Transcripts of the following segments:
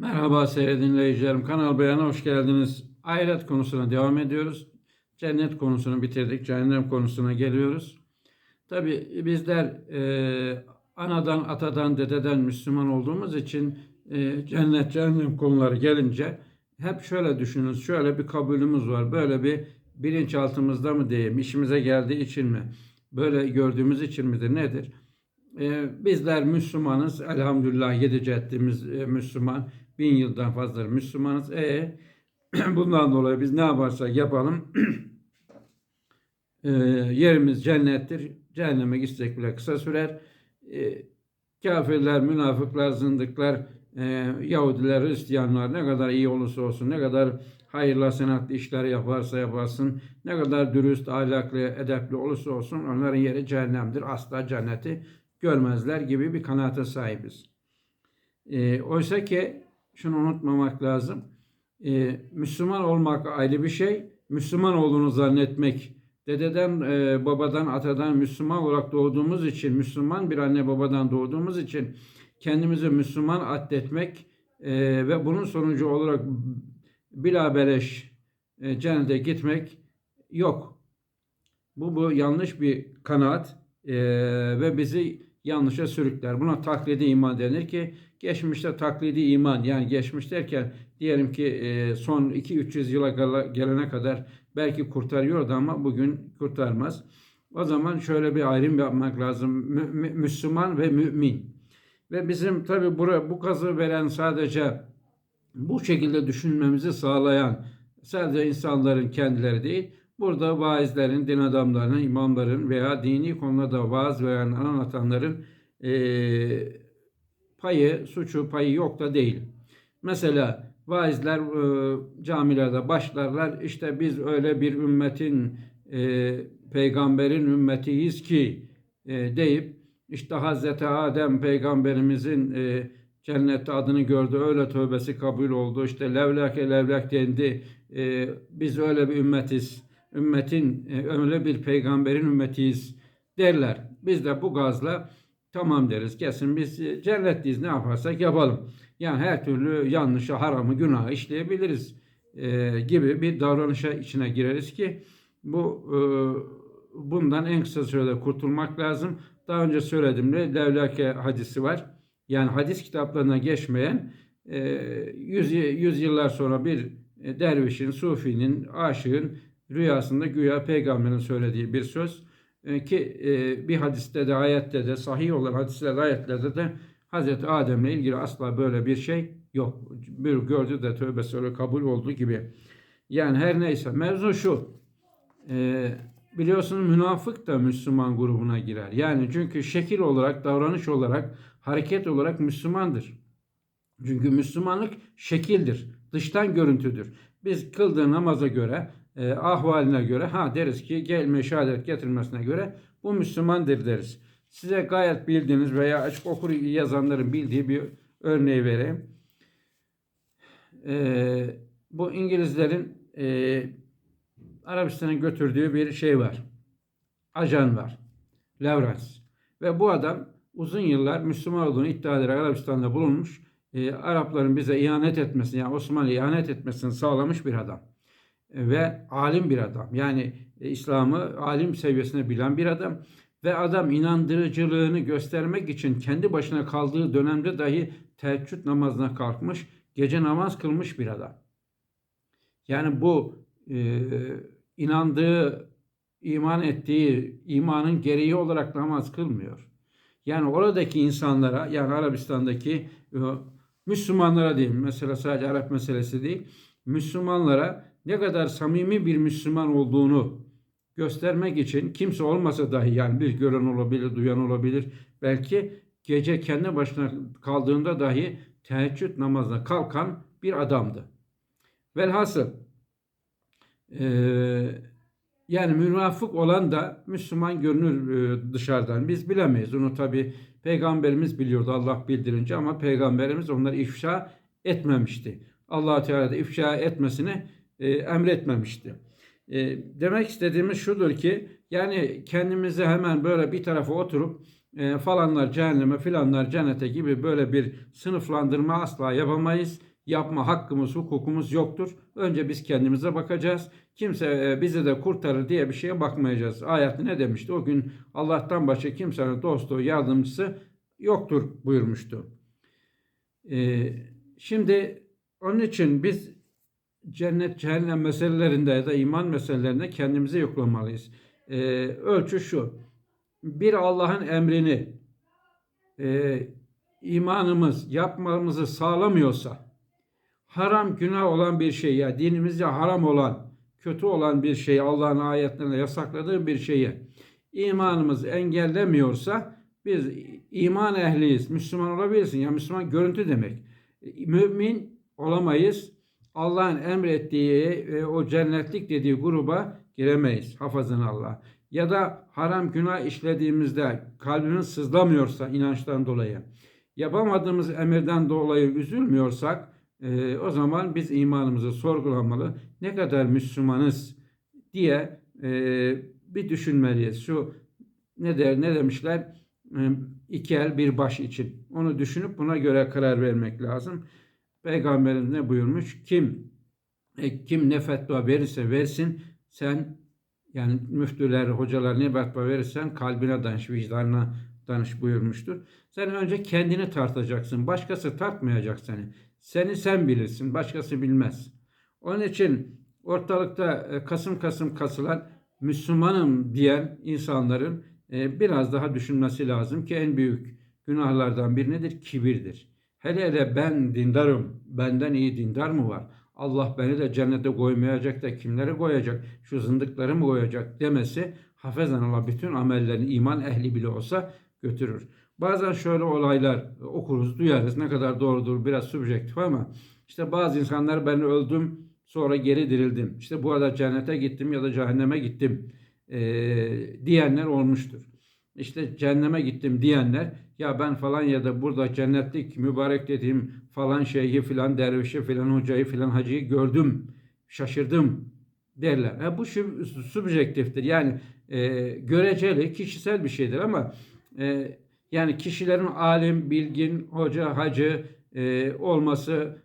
Merhaba sevgili dinleyicilerim. Kanal Beyan'a hoş geldiniz. Ahiret konusuna devam ediyoruz. Cennet konusunu bitirdik. Cehennem konusuna geliyoruz. Tabi bizler e, anadan, atadan, dededen Müslüman olduğumuz için e, cennet, cehennem konuları gelince hep şöyle düşünürüz. Şöyle bir kabulümüz var. Böyle bir bilinçaltımızda mı diyeyim, işimize geldiği için mi? Böyle gördüğümüz için midir, nedir? E, bizler Müslümanız. Elhamdülillah yedi ceddimiz e, Müslüman. Bin yıldan fazla Müslümanız. E bundan dolayı biz ne yaparsak yapalım e, yerimiz cennettir. Cehenneme gitsek bile kısa sürer. E, kafirler, münafıklar, zındıklar, e, Yahudiler, Hristiyanlar ne kadar iyi olursa olsun, ne kadar hayırlı senatlı işler yaparsa yaparsın, ne kadar dürüst, ahlaklı, edepli olursa olsun onların yeri cehennemdir. Asla cenneti görmezler gibi bir kanaate sahibiz. E, oysa ki şunu unutmamak lazım. E, Müslüman olmak ayrı bir şey. Müslüman olduğunu zannetmek, dededen, e, babadan, atadan Müslüman olarak doğduğumuz için, Müslüman bir anne babadan doğduğumuz için kendimizi Müslüman addetmek e, ve bunun sonucu olarak bilabeleş e, cennete gitmek yok. Bu, bu yanlış bir kanaat e, ve bizi yanlışa sürükler. Buna taklidi iman denir ki geçmişte taklidi iman yani geçmiş derken diyelim ki e, son 2-300 yıla gelene kadar belki kurtarıyordu ama bugün kurtarmaz. O zaman şöyle bir ayrım yapmak lazım. Mü, Müslüman ve mümin. Ve bizim tabi bura, bu kazı veren sadece bu şekilde düşünmemizi sağlayan sadece insanların kendileri değil, Burada vaizlerin, din adamlarının, imamların veya dini konuda vaaz veren anlatanların e, payı, suçu payı yok da değil. Mesela vaizler e, camilerde başlarlar. İşte biz öyle bir ümmetin, e, peygamberin ümmetiyiz ki e, deyip işte Hazreti Adem peygamberimizin e, cennette adını gördü. Öyle tövbesi kabul oldu. İşte levlake levlak dendi. E, biz öyle bir ümmetiz ümmetin e, öyle bir peygamberin ümmetiyiz derler. Biz de bu gazla tamam deriz. Kesin biz e, cennetliyiz ne yaparsak yapalım. Yani her türlü yanlışı, haramı, günahı işleyebiliriz e, gibi bir davranışa içine gireriz ki bu e, bundan en kısa sürede kurtulmak lazım. Daha önce söyledim de Levlake hadisi var. Yani hadis kitaplarına geçmeyen e, yüz, yüz yıllar sonra bir e, dervişin, sufinin, aşığın rüyasında güya peygamberin söylediği bir söz ki e, bir hadiste de ayette de sahih olan hadislerde ayetlerde de Hazreti Adem'le ilgili asla böyle bir şey yok. Bir gördü de tövbesi öyle kabul olduğu gibi. Yani her neyse mevzu şu. E, biliyorsunuz münafık da Müslüman grubuna girer. Yani çünkü şekil olarak, davranış olarak, hareket olarak Müslümandır. Çünkü Müslümanlık şekildir, dıştan görüntüdür. Biz kıldığı namaza göre e, ahvaline göre ha deriz ki gelme şehadet getirmesine göre bu Müslümandır deriz. Size gayet bildiğiniz veya açık okur yazanların bildiği bir örneği vereyim. E, bu İngilizlerin e, Arabistan'a götürdüğü bir şey var. Ajan var. Lawrence. Ve bu adam uzun yıllar Müslüman olduğunu iddia ederek Arabistan'da bulunmuş. E, Arapların bize ihanet etmesini yani Osmanlı ihanet etmesini sağlamış bir adam ve alim bir adam. Yani e, İslam'ı alim seviyesine bilen bir adam ve adam inandırıcılığını göstermek için kendi başına kaldığı dönemde dahi teheccüd namazına kalkmış, gece namaz kılmış bir adam. Yani bu e, inandığı, iman ettiği imanın gereği olarak namaz kılmıyor. Yani oradaki insanlara, yani Arabistan'daki e, Müslümanlara diyeyim, mesela sadece Arap meselesi değil, Müslümanlara ne kadar samimi bir Müslüman olduğunu göstermek için kimse olmasa dahi yani bir gören olabilir, duyan olabilir. Belki gece kendi başına kaldığında dahi teheccüd namazına kalkan bir adamdı. Velhasıl e, yani münafık olan da Müslüman görünür e, dışarıdan. Biz bilemeyiz. Onu tabi peygamberimiz biliyordu Allah bildirince ama peygamberimiz onları ifşa etmemişti. allah Teala da ifşa etmesini e, emretmemişti. E, demek istediğimiz şudur ki yani kendimizi hemen böyle bir tarafa oturup e, falanlar cehenneme filanlar cennete gibi böyle bir sınıflandırma asla yapamayız. yapma hakkımız, hukukumuz yoktur. Önce biz kendimize bakacağız. Kimse bizi de kurtarır diye bir şeye bakmayacağız. Ayette ne demişti? O gün Allah'tan başka kimsenin dostu, yardımcısı yoktur buyurmuştu. Şimdi onun için biz cennet cehennem meselelerinde ya da iman meselelerinde kendimizi yoklamalıyız. Ee, ölçü şu. Bir Allah'ın emrini e, imanımız yapmamızı sağlamıyorsa haram günah olan bir şey ya dinimizde haram olan kötü olan bir şey Allah'ın ayetlerinde yasakladığı bir şeyi imanımız engellemiyorsa biz iman ehliyiz. Müslüman olabilirsin. Ya Müslüman görüntü demek. Mümin olamayız. Allah'ın emrettiği e, o cennetlik dediği gruba giremeyiz. Hafazın Allah. Ya da haram günah işlediğimizde kalbimiz sızlamıyorsa inançtan dolayı, yapamadığımız emirden dolayı üzülmüyorsak e, o zaman biz imanımızı sorgulamalı. Ne kadar Müslümanız diye e, bir düşünmeliyiz. Şu ne der ne demişler? E, iki el bir baş için. Onu düşünüp buna göre karar vermek lazım. Peygamberimiz ne buyurmuş? Kim e, kim ne fetva verirse versin sen yani müftüler, hocalar ne fetva verirsen kalbine danış, vicdanına danış buyurmuştur. Sen önce kendini tartacaksın. Başkası tartmayacak seni. Seni sen bilirsin. Başkası bilmez. Onun için ortalıkta e, kasım kasım kasılan Müslümanım diyen insanların e, biraz daha düşünmesi lazım ki en büyük günahlardan biri nedir? Kibirdir. Hele hele ben dindarım, benden iyi dindar mı var? Allah beni de cennete koymayacak da kimleri koyacak? Şu zındıkları mı koyacak demesi hafezan Allah bütün amellerini iman ehli bile olsa götürür. Bazen şöyle olaylar okuruz, duyarız. Ne kadar doğrudur biraz subjektif ama işte bazı insanlar ben öldüm sonra geri dirildim. İşte bu arada cennete gittim ya da cehenneme gittim e, diyenler olmuştur. İşte cehenneme gittim diyenler ya ben falan ya da burada cennetlik mübarek dediğim falan şeyhi filan dervişi filan hocayı filan hacıyı gördüm şaşırdım derler. E, bu subjektiftir yani e, göreceli kişisel bir şeydir ama e, yani kişilerin alim, bilgin, hoca, hacı e, olması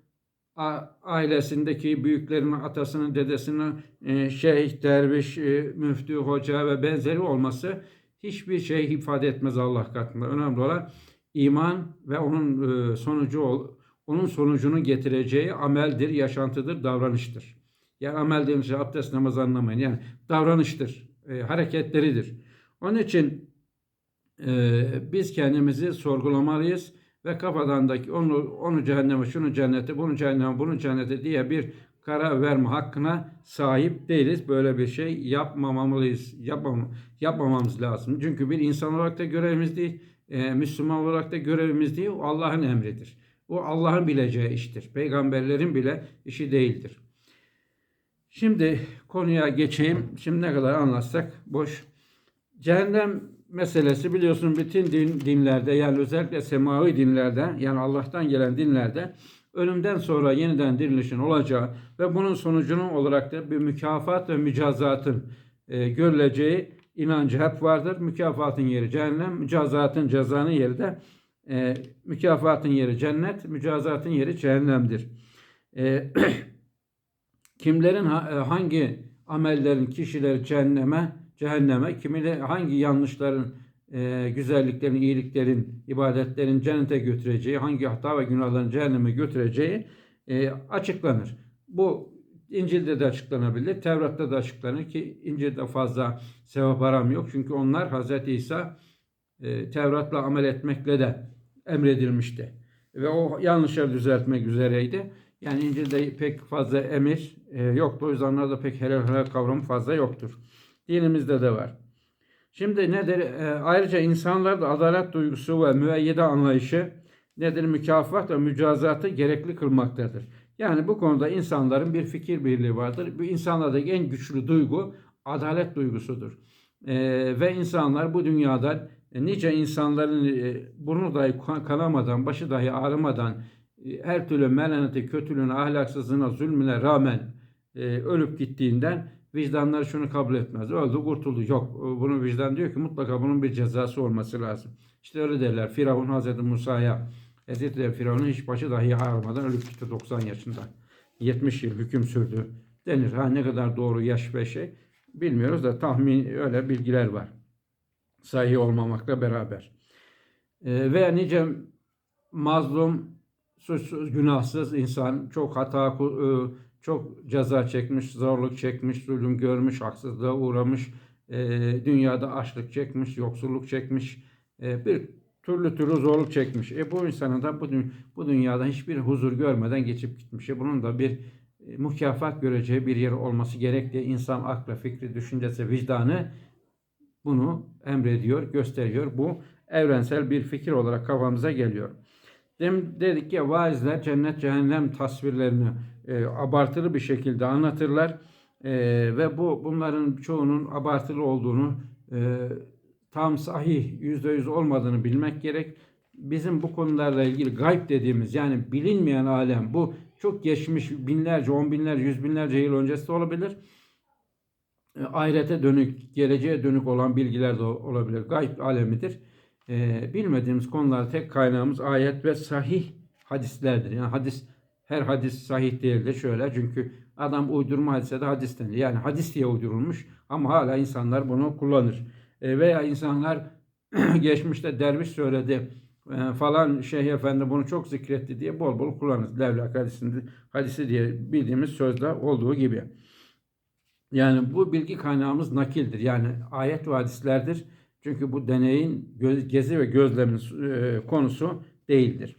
ailesindeki büyüklerin, atasının, dedesinin e, şeyh, derviş, e, müftü, hoca ve benzeri olması hiçbir şey ifade etmez Allah katında. Önemli olan iman ve onun e, sonucu onun sonucunu getireceği ameldir, yaşantıdır, davranıştır. Yani amel şey abdest namaz anlamayın. Yani davranıştır, e, hareketleridir. Onun için e, biz kendimizi sorgulamalıyız ve kafadan da onu, onu cehenneme, şunu cennete, bunu cehenneme, bunu cennete diye bir karar verme hakkına sahip değiliz. Böyle bir şey yapmamalıyız. Yapmam, yapmamamız lazım. Çünkü bir insan olarak da görevimiz değil, e, Müslüman olarak da görevimiz değil. O Allah'ın emridir. O Allah'ın bileceği iştir. Peygamberlerin bile işi değildir. Şimdi konuya geçeyim. Şimdi ne kadar anlatsak boş. Cehennem meselesi biliyorsun bütün din, dinlerde yani özellikle semavi dinlerde yani Allah'tan gelen dinlerde ölümden sonra yeniden dirilişin olacağı ve bunun sonucunun olarak da bir mükafat ve mücazatın e, görüleceği inancı hep vardır. Mükafatın yeri cehennem, mücazatın cezanın yeri de e, mükafatın yeri cennet, mücazatın yeri cehennemdir. E, kimlerin e, hangi amellerin kişileri cehenneme, cehenneme, kimileri hangi yanlışların e, güzelliklerin, iyiliklerin, ibadetlerin cennete götüreceği, hangi hata ve günahların cehenneme götüreceği e, açıklanır. Bu İncil'de de açıklanabilir, Tevrat'ta da açıklanır ki İncil'de fazla sevap aram yok. Çünkü onlar Hz. İsa e, Tevrat'la amel etmekle de emredilmişti. Ve o yanlışları düzeltmek üzereydi. Yani İncil'de pek fazla emir e, yoktu. O yüzden onlarda pek helal helal kavramı fazla yoktur. Dinimizde de var. Şimdi nedir? E, ayrıca insanlarda adalet duygusu ve müeyyide anlayışı nedir? Mükafat ve mücazatı gerekli kılmaktadır. Yani bu konuda insanların bir fikir birliği vardır. Bu insanlardaki en güçlü duygu adalet duygusudur. E, ve insanlar bu dünyada e, nice insanların e, burnu dahi kanamadan, başı dahi ağrımadan e, her türlü melaneti, kötülüğüne, ahlaksızlığına, zulmüne rağmen e, ölüp gittiğinden vicdanlar şunu kabul etmez. Öldü, kurtuldu. Yok. Bunu vicdan diyor ki mutlaka bunun bir cezası olması lazım. İşte öyle derler. Firavun Hazreti Musa'ya ve Firavun'un hiç başı dahi ağrımadan ölüp gitti 90 yaşında. 70 yıl hüküm sürdü denir. Ha ne kadar doğru yaş ve şey bilmiyoruz da tahmin öyle bilgiler var. Sahih olmamakla beraber. Ee, ve nice mazlum, suçsuz, günahsız insan çok hata, e, çok ceza çekmiş, zorluk çekmiş, zulüm görmüş, haksızlığa uğramış, e, dünyada açlık çekmiş, yoksulluk çekmiş, e, bir türlü türlü zorluk çekmiş. E bu insanın da bu, bu dünyada hiçbir huzur görmeden geçip gitmiş. E bunun da bir e, mükafat göreceği bir yer olması gerek diye insan aklı, fikri, düşüncesi, vicdanı bunu emrediyor, gösteriyor. Bu evrensel bir fikir olarak kafamıza geliyor. Dem dedik ki vaizler cennet cehennem tasvirlerini e, abartılı bir şekilde anlatırlar E, ve bu bunların çoğunun abartılı olduğunu e, tam sahih yüzde yüz olmadığını bilmek gerek. Bizim bu konularla ilgili gayb dediğimiz yani bilinmeyen alem bu çok geçmiş binlerce, on binlerce, yüz binlerce yıl öncesi de olabilir. E, ahirete dönük, geleceğe dönük olan bilgiler de olabilir. Gayb alemidir. E, bilmediğimiz konular tek kaynağımız ayet ve sahih hadislerdir. Yani hadis her hadis sahih değildir. Şöyle çünkü adam uydurma hadise de hadis denir. Yani hadis diye uydurulmuş ama hala insanlar bunu kullanır. E, veya insanlar geçmişte derviş söyledi e, falan şeyh efendi bunu çok zikretti diye bol bol kullanır. Levlak hadisinde, hadisi diye bildiğimiz sözde olduğu gibi. Yani bu bilgi kaynağımız nakildir. Yani ayet ve hadislerdir. Çünkü bu deneyin göz, gezi ve gözlemin e, konusu değildir.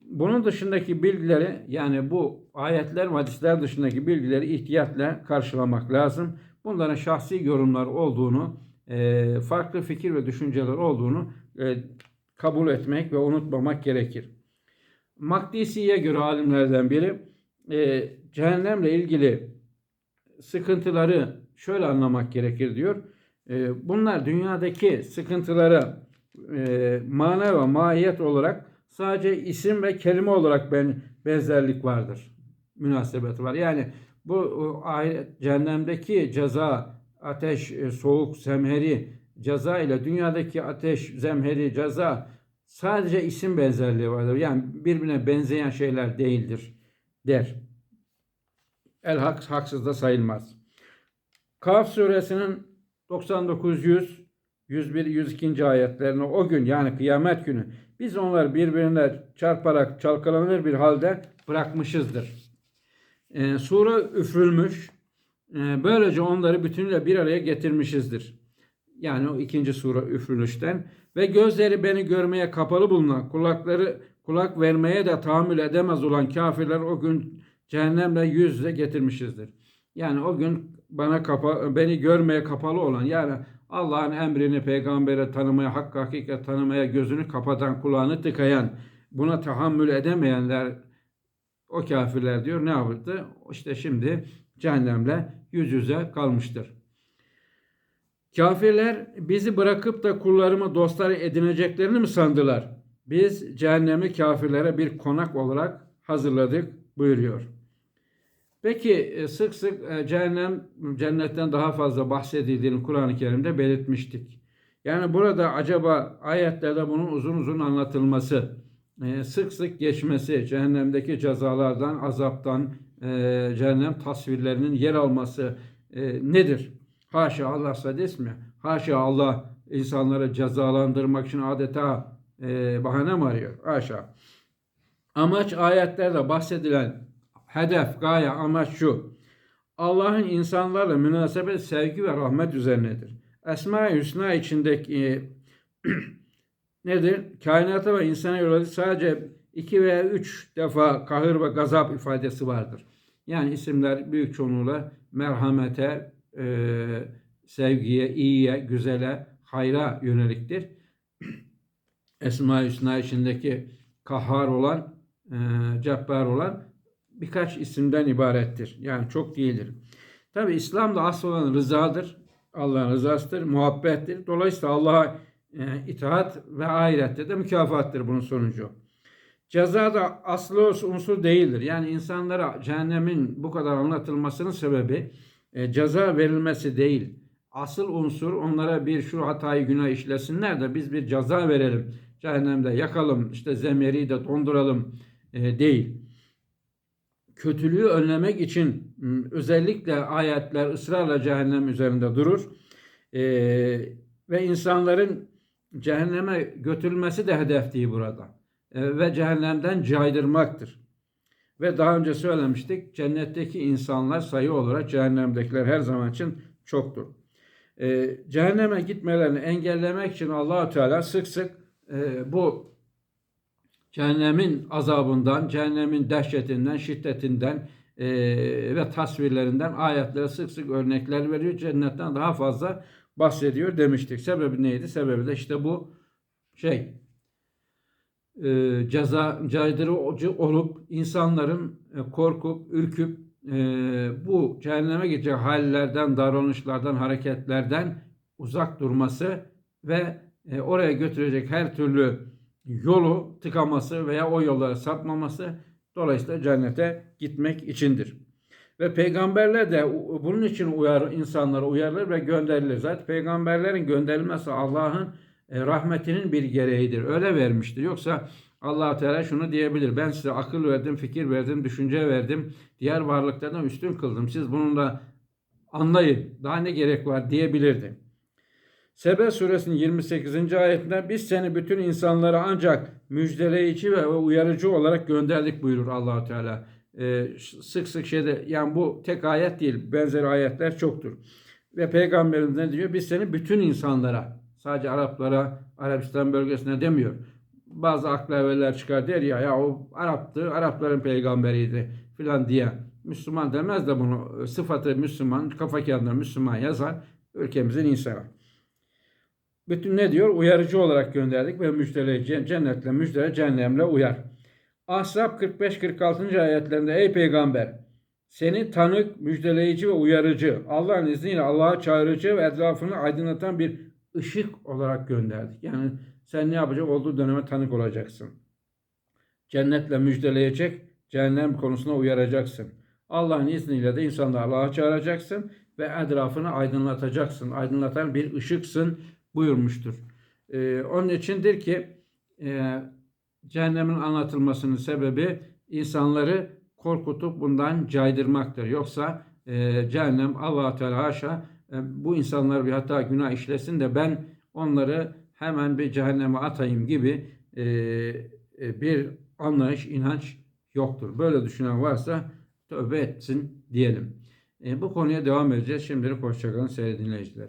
Bunun dışındaki bilgileri yani bu ayetler ve hadisler dışındaki bilgileri ihtiyatla karşılamak lazım. Bunların şahsi yorumlar olduğunu, e, farklı fikir ve düşünceler olduğunu e, kabul etmek ve unutmamak gerekir. Makdisi'ye göre alimlerden biri e, cehennemle ilgili sıkıntıları şöyle anlamak gerekir diyor. E, bunlar dünyadaki sıkıntılara e, mana ve mahiyet olarak sadece isim ve kelime olarak ben benzerlik vardır. Münasebeti var. Yani bu ahiret cehennemdeki ceza, ateş, e, soğuk, zemheri ceza ile dünyadaki ateş, zemheri, ceza sadece isim benzerliği vardır. Yani birbirine benzeyen şeyler değildir der. El hak haksız da sayılmaz. Kaf suresinin 99 100 101 102. ayetlerini o gün yani kıyamet günü biz onları birbirine çarparak çalkalanır bir halde bırakmışızdır. Ee, sure üfürülmüş. Ee, böylece onları bütünüyle bir araya getirmişizdir. Yani o ikinci sure üfürülüşten ve gözleri beni görmeye kapalı bulunan kulakları kulak vermeye de tahammül edemez olan kafirler o gün cehennemle yüz yüze getirmişizdir. Yani o gün bana kapa, beni görmeye kapalı olan yani Allah'ın emrini peygambere tanımaya, hakkı hakikat tanımaya gözünü kapatan, kulağını tıkayan, buna tahammül edemeyenler o kafirler diyor ne yaptı? İşte şimdi cehennemle yüz yüze kalmıştır. Kafirler bizi bırakıp da kullarımı dostları edineceklerini mi sandılar? Biz cehennemi kafirlere bir konak olarak hazırladık buyuruyor. Peki e, sık sık e, cehennem cennetten daha fazla bahsedildiğini Kur'an-ı Kerim'de belirtmiştik. Yani burada acaba ayetlerde bunun uzun uzun anlatılması, e, sık sık geçmesi, cehennemdeki cezalardan, azaptan, cehennem tasvirlerinin yer alması nedir? Haşa Allah sadis mi? Haşa Allah insanları cezalandırmak için adeta bahane mi arıyor? Haşa. Amaç ayetlerde bahsedilen hedef, gaye, amaç şu. Allah'ın insanlarla münasebet, sevgi ve rahmet üzerinedir. Esma-i Hüsna içindeki e, nedir? Kainata ve insana yönelik sadece iki veya üç defa kahır ve gazap ifadesi vardır. Yani isimler büyük çoğunluğuyla merhamete, e, sevgiye, iyiye, güzele, hayra yöneliktir. Esma-i Hüsna içindeki kahhar olan, e, cebbar olan birkaç isimden ibarettir. Yani çok değildir. Tabi İslam'da asıl olan rızadır. Allah'ın rızasıdır, muhabbettir. Dolayısıyla Allah'a e, itaat ve ahirette de mükafattır bunun sonucu. Ceza da aslı unsur değildir. Yani insanlara cehennemin bu kadar anlatılmasının sebebi e, ceza verilmesi değil. Asıl unsur onlara bir şu hatayı günah işlesinler de biz bir ceza verelim. cehennemde yakalım, işte zemeri de donduralım e, değil. Kötülüğü önlemek için m, özellikle ayetler ısrarla cehennem üzerinde durur. E, ve insanların cehenneme götürülmesi de hedef değil burada. E, ve cehennemden caydırmaktır. Ve daha önce söylemiştik cennetteki insanlar sayı olarak cehennemdekiler her zaman için çoktur. E, cehenneme gitmelerini engellemek için Allahu Teala sık sık e, bu cehennemin azabından, cehennemin dehşetinden, şiddetinden e, ve tasvirlerinden ayetlere sık sık örnekler veriyor. Cennetten daha fazla bahsediyor demiştik. Sebebi neydi? Sebebi de işte bu şey e, ceza caydırıcı olup insanların e, korkup ürküp e, bu cehenneme gidecek hallerden, davranışlardan, hareketlerden uzak durması ve e, oraya götürecek her türlü yolu tıkaması veya o yollara sapmaması dolayısıyla cennete gitmek içindir. Ve peygamberler de bunun için uyar insanlara uyarılır ve gönderilir. Zaten peygamberlerin gönderilmesi Allah'ın e, rahmetinin bir gereğidir. Öyle vermiştir. Yoksa allah Teala şunu diyebilir. Ben size akıl verdim, fikir verdim, düşünce verdim. Diğer varlıklardan üstün kıldım. Siz bununla anlayın. Daha ne gerek var diyebilirdi. Sebe suresinin 28. ayetinde biz seni bütün insanlara ancak müjdeleyici ve uyarıcı olarak gönderdik buyurur allah Teala. Ee, sık sık şeyde yani bu tek ayet değil benzeri ayetler çoktur. Ve peygamberimiz ne diyor? Biz seni bütün insanlara sadece Araplara Arabistan bölgesine demiyor. Bazı akla evveller çıkar der ya ya o Arap'tı Arapların peygamberiydi filan diye. Müslüman demez de bunu sıfatı Müslüman kafa kağıdına Müslüman yazar ülkemizin insanı. Bütün ne diyor? Uyarıcı olarak gönderdik ve müjdeleyici cennetle müjdele cehennemle uyar. Ahzab 45-46. ayetlerinde ey peygamber seni tanık, müjdeleyici ve uyarıcı, Allah'ın izniyle Allah'a çağırıcı ve etrafını aydınlatan bir ışık olarak gönderdik. Yani sen ne yapacak? Olduğu döneme tanık olacaksın. Cennetle müjdeleyecek, cehennem konusuna uyaracaksın. Allah'ın izniyle de insanları Allah'a çağıracaksın ve etrafını aydınlatacaksın. Aydınlatan bir ışıksın buyurmuştur. Ee, onun içindir ki e, cehennemin anlatılmasının sebebi insanları korkutup bundan caydırmaktır. Yoksa e, cehennem Allah Teala haşa e, bu insanlar bir hata günah işlesin de ben onları hemen bir cehenneme atayım gibi e, e, bir anlayış, inanç yoktur. Böyle düşünen varsa tövbe etsin diyelim. E, bu konuya devam edeceğiz. Şimdilik hoşçakalın sevgili dinleyiciler.